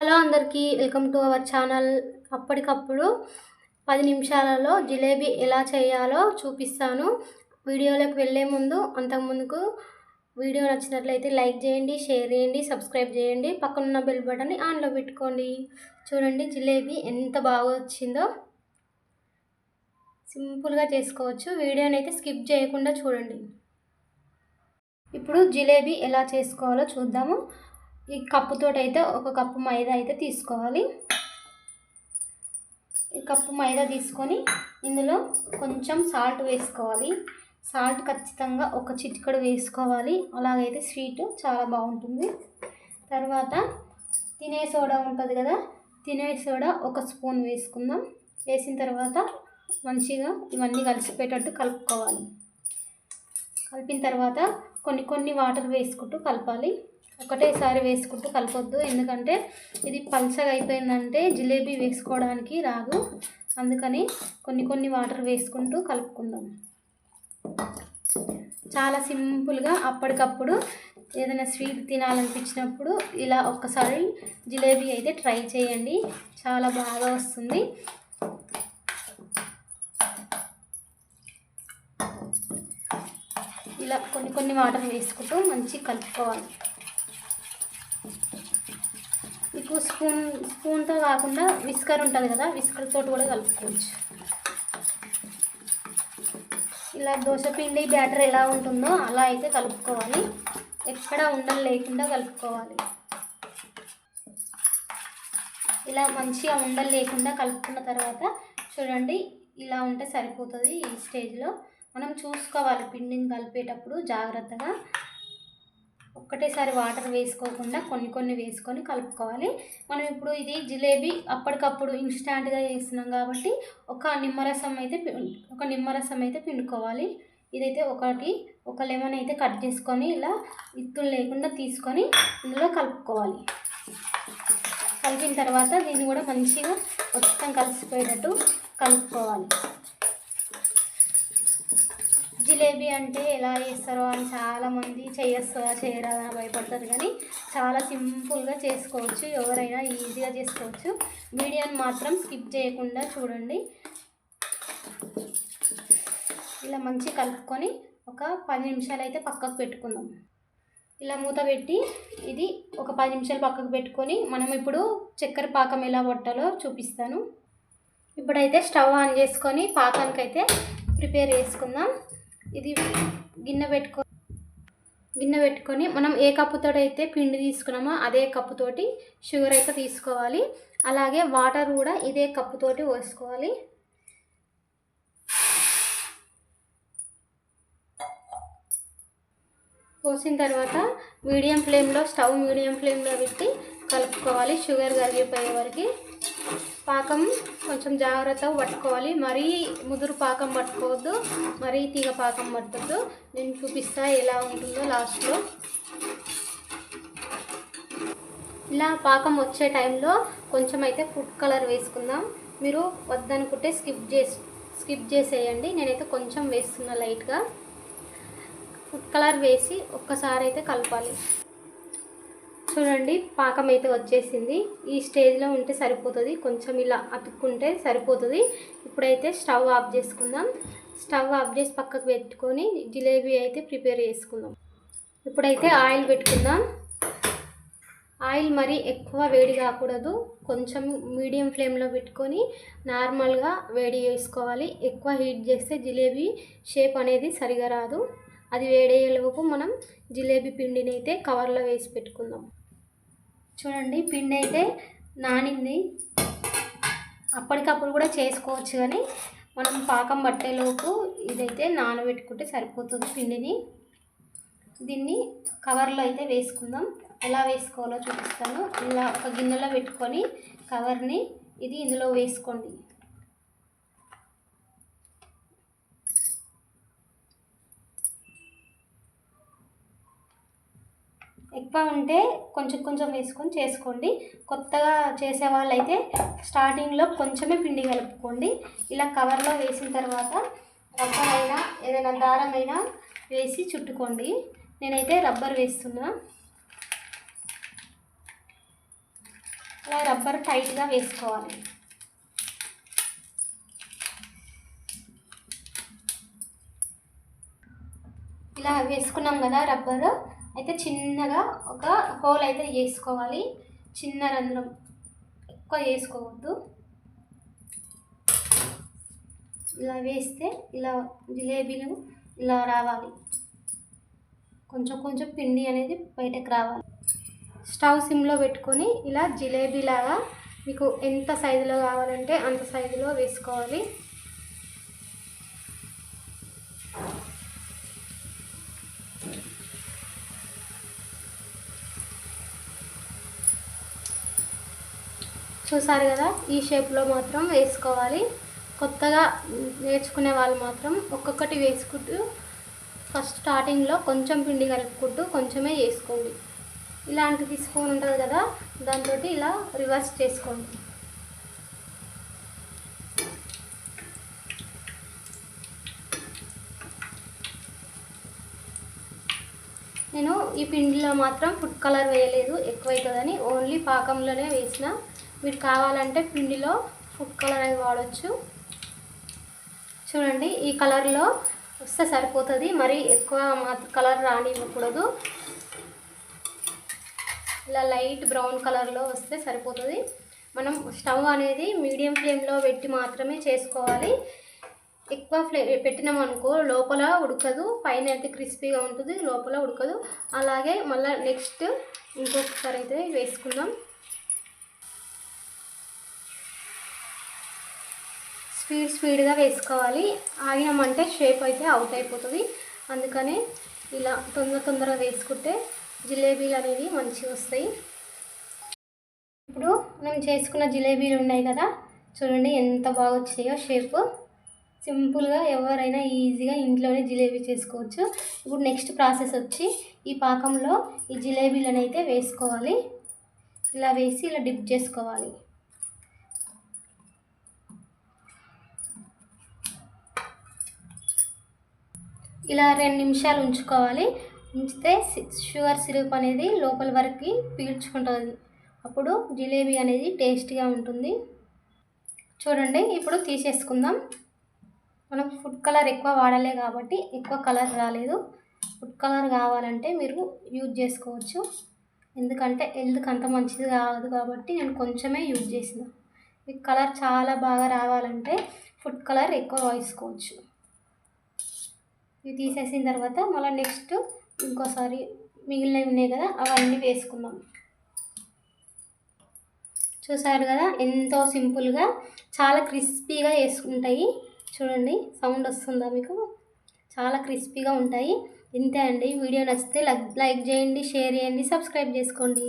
Hello అందరికీ welcome to our channel. అప్పటికప్పుడు పది నిమిషాలలో జిలేబీ ఎలా చేయాలో చూపిస్తాను. వీడియోలోకి వెళ్ళే ముందు అంతకుముందుకు వీడియో నచ్చినట్లయితే లైక్ చేయండి షేర్ చేయండి సబ్స్క్రైబ్ చేయండి. పక్కనున్న బెల్ బటన్ని ఆన్లో పెట్టుకోండి. చూడండి జిలేబీ ఎంత బాగా వచ్చిందో. సింపుల్గా చేసుకోవచ్చు. వీడియోని అయితే స్కిప్ చేయకుండా చూడండి. ఇప్పుడు జిలేబీ ఎలా చేసుకోవాలో చూద్దాము. ఈ కప్పుతోటి అయితే ఒక కప్పు మైదా అయితే తీసుకోవాలి. ఈ కప్పు మైదా తీసుకొని ఇందులో కొంచెం సాల్ట్ వేసుకోవాలి. సాల్ట్ ఖచ్చితంగా ఒక చిటికడు వేసుకోవాలి. అలాగైతే స్వీట్ చాలా బాగుంటుంది. తర్వాత తినే సోడా ఉంటుంది కదా తినే సోడా ఒక స్పూన్ వేసుకుందాం. వేసిన తర్వాత మంచిగా ఇవన్నీ కలిసిపోయేటట్టు కలుపుకోవాలి. కలిపిన తర్వాత కొన్ని కొన్ని వాటర్ వేసుకుంటూ కలపాలి. ఒకటేసారి వేసుకుంటూ కలపొద్దు. ఎందుకంటే ఇది పల్చగా అయిపోయిందంటే జిలేబీ వేసుకోవడానికి రాదు. అందుకని కొన్ని కొన్ని వాటర్ వేసుకుంటూ కలుపుకుందాం. చాలా సింపుల్గా అప్పటికప్పుడు ఏదైనా స్వీట్ తినాలనిపించినప్పుడు ఇలా ఒక్కసారి జిలేబీ అయితే ట్రై చేయండి. చాలా బాగా వస్తుంది. ఇలా కొన్ని కొన్ని వాటర్ వేసుకుంటూ మంచి కలుపుకోవాలి మీకు స్పూన్ స్పూన్తో కాకుండా విస్కర్ ఉంటుంది కదా విస్కర్తో కూడా కలుపుకోవచ్చు. ఇలా దోశ పిండి బ్యాటర్ ఎలా ఉంటుందో అలా అయితే కలుపుకోవాలి. ఎక్కడ ఉండలు లేకుండా కలుపుకోవాలి. ఇలా మంచిగా ఉండలు లేకుండా కలుపుకున్న తర్వాత చూడండి ఇలా ఉంటే సరిపోతుంది ఈ స్టేజ్లో. మనం చూసుకోవాలి పిండిని కలిపేటప్పుడు జాగ్రత్తగా. ఒక్కటేసారి వాటర్ వేసుకోకుండా కొన్ని కొన్ని వేసుకొని కలుపుకోవాలి. మనం ఇప్పుడు ఇది జిలేబీ అప్పటికప్పుడు ఇన్స్టాంట్గా చేస్తున్నాం కాబట్టి ఒక నిమ్మరసం అయితే ఒక నిమ్మరసం అయితే పిండుకోవాలి. ఇదైతే ఒకటి ఒక లెమన్ అయితే కట్ చేసుకొని ఇలా ఇత్తులు లేకుండా తీసుకొని ఇందులో కలుపుకోవాలి. కలిపిన తర్వాత దీన్ని కూడా మంచిగా మొత్తం కలిసిపోయేటట్టు కలుపుకోవాలి. జిలేబీ అంటే ఎలా చేస్తారో అని చాలామంది చేయొస్తారా చేయరా అని భయపడతారు. కానీ చాలా సింపుల్గా చేసుకోవచ్చు. ఎవరైనా ఈజీగా చేసుకోవచ్చు. వీడియోని మాత్రం స్కిప్ చేయకుండా చూడండి. ఇలా మంచి కలుపుకొని ఒక పది నిమిషాలు అయితే పక్కకు పెట్టుకుందాం. ఇలా మూత పెట్టి ఇది ఒక పది నిమిషాలు పక్కకు పెట్టుకొని మనం ఇప్పుడు చక్కెర పాకం ఎలా పట్టాలో చూపిస్తాను. ఇప్పుడైతే స్టవ్ ఆన్ చేసుకొని పాకానికి అయితే ప్రిపేర్ చేసుకుందాం. ఇది గిన్నె పెట్టుకో గిన్నె పెట్టుకొని మనం ఏ కప్పుతో అయితే పిండి తీసుకున్నామో అదే కప్పుతోటి షుగర్ అయితే తీసుకోవాలి. అలాగే వాటర్ కూడా ఇదే కప్పుతోటి పోసుకోవాలి. పోసిన తర్వాత మీడియం ఫ్లేమ్లో స్టవ్ మీడియం ఫ్లేమ్లో పెట్టి కలుపుకోవాలి. షుగర్ కరిగిపోయే వరకు పాకం కొంచెం జాగ్రత్తగా పట్టుకోవాలి. మరీ ముదురు పాకం పట్టుకోవద్దు మరీ తీగ పాకం పట్టద్దు. నేను చూపిస్తా ఎలా ఉంటుందో లాస్ట్లో ఇలా పాకం వచ్చే టైంలో కొంచెం అయితే ఫుడ్ కలర్ వేసుకుందాం. మీరు వద్దనుకుంటే స్కిప్ చేసి స్కిప్ చేసేయండి. నేనైతే కొంచెం వేస్తున్నా లైట్గా ఫుడ్ కలర్ వేసి ఒక్కసారి అయితే కలపాలి. చూడండి పాకం అయితే వచ్చేసింది. ఈ స్టేజ్లో ఉంటే సరిపోతుంది. కొంచెం ఇలా అతుక్కుంటే సరిపోతుంది. ఇప్పుడైతే స్టవ్ ఆఫ్ చేసుకుందాం. స్టవ్ ఆఫ్ చేసి పక్కకు పెట్టుకొని జిలేబీ అయితే ప్రిపేర్ చేసుకుందాం. ఇప్పుడైతే ఆయిల్ పెట్టుకుందాం. ఆయిల్ మరి ఎక్కువ వేడి కాకూడదు. కొంచెం మీడియం ఫ్లేమ్లో పెట్టుకొని నార్మల్గా వేడి చేసుకోవాలి. ఎక్కువ హీట్ చేస్తే జిలేబీ షేప్ అనేది సరిగా రాదు. అది వేడయ్యేలోపు మనం జిలేబీ పిండిని అయితే కవర్లో వేసి పెట్టుకుందాం. చూడండి పిండి అయితే నానింది. అప్పటికప్పుడు కూడా చేసుకోవచ్చు కానీ మనం పాకం పట్టేలోపు ఇదైతే నానబెట్టుకుంటే సరిపోతుంది పిండిని. దీన్ని కవర్లో అయితే వేసుకుందాం. ఎలా వేసుకోవాలో చూపిస్తాను. ఇలా ఒక గిన్నెలో పెట్టుకొని కవర్ని ఇది ఇందులో వేసుకోండి. ఎక్కువ ఉంటే కొంచెం కొంచెం వేసుకొని చేసుకోండి. కొత్తగా చేసే వాళ్ళైతే స్టార్టింగ్లో కొంచెమే పిండి కలుపుకోండి. ఇలా కవర్లో వేసిన తర్వాత రబ్బర్ అయినా ఏదైనా దారమైనా వేసి చుట్టుకోండి. నేనైతే రబ్బర్ వేస్తున్నా. అలా రబ్బర్ టైట్గా వేసుకోవాలి. ఇలా వేసుకున్నాం కదా రబ్బరు. అయితే చిన్నగా ఒక హోల్ అయితే చేసుకోవాలి. చిన్న రంధ్రం ఎక్కువ చేసుకోవద్దు. ఇలా వేస్తే ఇలా జిలేబీలు ఇలా రావాలి. కొంచెం కొంచెం పిండి అనేది బయటకు రావాలి. స్టవ్ సిమ్లో పెట్టుకొని ఇలా జిలేబీలాగా మీకు ఎంత సైజులో కావాలంటే అంత సైజులో వేసుకోవాలి. చూసారు కదా ఈ షేప్లో మాత్రం వేసుకోవాలి. కొత్తగా నేర్చుకునే వాళ్ళు మాత్రం ఒక్కొక్కటి వేసుకుంటూ ఫస్ట్ స్టార్టింగ్లో కొంచెం పిండి కలుపుకుంటూ కొంచెమే వేసుకోండి. ఇలాంటిది స్పూన్ ఉంటుంది కదా దాంతో ఇలా రివర్స్ చేసుకోండి. నేను ఈ పిండిలో మాత్రం ఫుడ్ కలర్ వేయలేదు ఎక్కువైతుందని ఓన్లీ పాకంలోనే వేసిన మీరు కావాలంటే పిండిలో ఫుడ్ కలర్ అవి వాడచ్చు. చూడండి ఈ కలర్లో వస్తే సరిపోతుంది. మరి ఎక్కువ కలర్ రానివ్వకూడదు. ఇలా లైట్ బ్రౌన్ కలర్లో వస్తే సరిపోతుంది. మనం స్టవ్ అనేది మీడియం ఫ్లేమ్లో పెట్టి మాత్రమే చేసుకోవాలి. ఎక్కువ ఫ్లే పెట్టినామనుకో లోపల ఉడకదు. పైన అయితే క్రిస్పీగా ఉంటుంది లోపల ఉడకదు. అలాగే మళ్ళీ నెక్స్ట్ ఇంకొకసారి అయితే వేసుకుందాం. స్పీడ్ స్పీడ్గా వేసుకోవాలి. ఆగినామంటే షేప్ అయితే అవుట్ అయిపోతుంది. అందుకనే ఇలా తొందర తొందరగా వేసుకుంటే జిలేబీలు అనేవి మంచిగా వస్తాయి. ఇప్పుడు మనం చేసుకున్న జిలేబీలు ఉన్నాయి కదా చూడండి ఎంత బాగా వచ్చినాయో షేప్ సింపుల్గా ఎవరైనా ఈజీగా ఇంట్లోనే జిలేబీ చేసుకోవచ్చు. ఇప్పుడు నెక్స్ట్ ప్రాసెస్ వచ్చి ఈ పాకంలో ఈ జిలేబీలను అయితే వేసుకోవాలి. ఇలా వేసి ఇలా డిప్ చేసుకోవాలి. ఇలా రెండు నిమిషాలు ఉంచుకోవాలి. ఉంచితే షుగర్ సిరప్ అనేది లోపల వరకు పీల్చుకుంటుంది. అప్పుడు జిలేబీ అనేది టేస్ట్గా ఉంటుంది. చూడండి ఇప్పుడు తీసేసుకుందాం. మనం ఫుడ్ కలర్ ఎక్కువ వాడలే కాబట్టి ఎక్కువ కలర్ రాలేదు. ఫుడ్ కలర్ కావాలంటే మీరు యూజ్ చేసుకోవచ్చు. ఎందుకంటే హెల్త్కి అంత మంచిది కాదు కాబట్టి నేను కొంచెమే యూజ్ చేసిన. మీకు కలర్ చాలా బాగా రావాలంటే ఫుడ్ కలర్ ఎక్కువ వేసుకోవచ్చు. ఇవి తీసేసిన తర్వాత మళ్ళీ నెక్స్ట్ ఇంకోసారి మిగిలినవి ఉన్నాయి కదా అవన్నీ వేసుకుందాం. చూసారు కదా ఎంతో సింపుల్గా చాలా క్రిస్పీగా వేసుకుంటాయి. చూడండి సౌండ్ వస్తుందా మీకు? చాలా క్రిస్పీగా ఉంటాయి. ఇంతే అండి వీడియో నచ్చితే లైక్ చేయండి షేర్ చేయండి సబ్స్క్రైబ్ చేసుకోండి.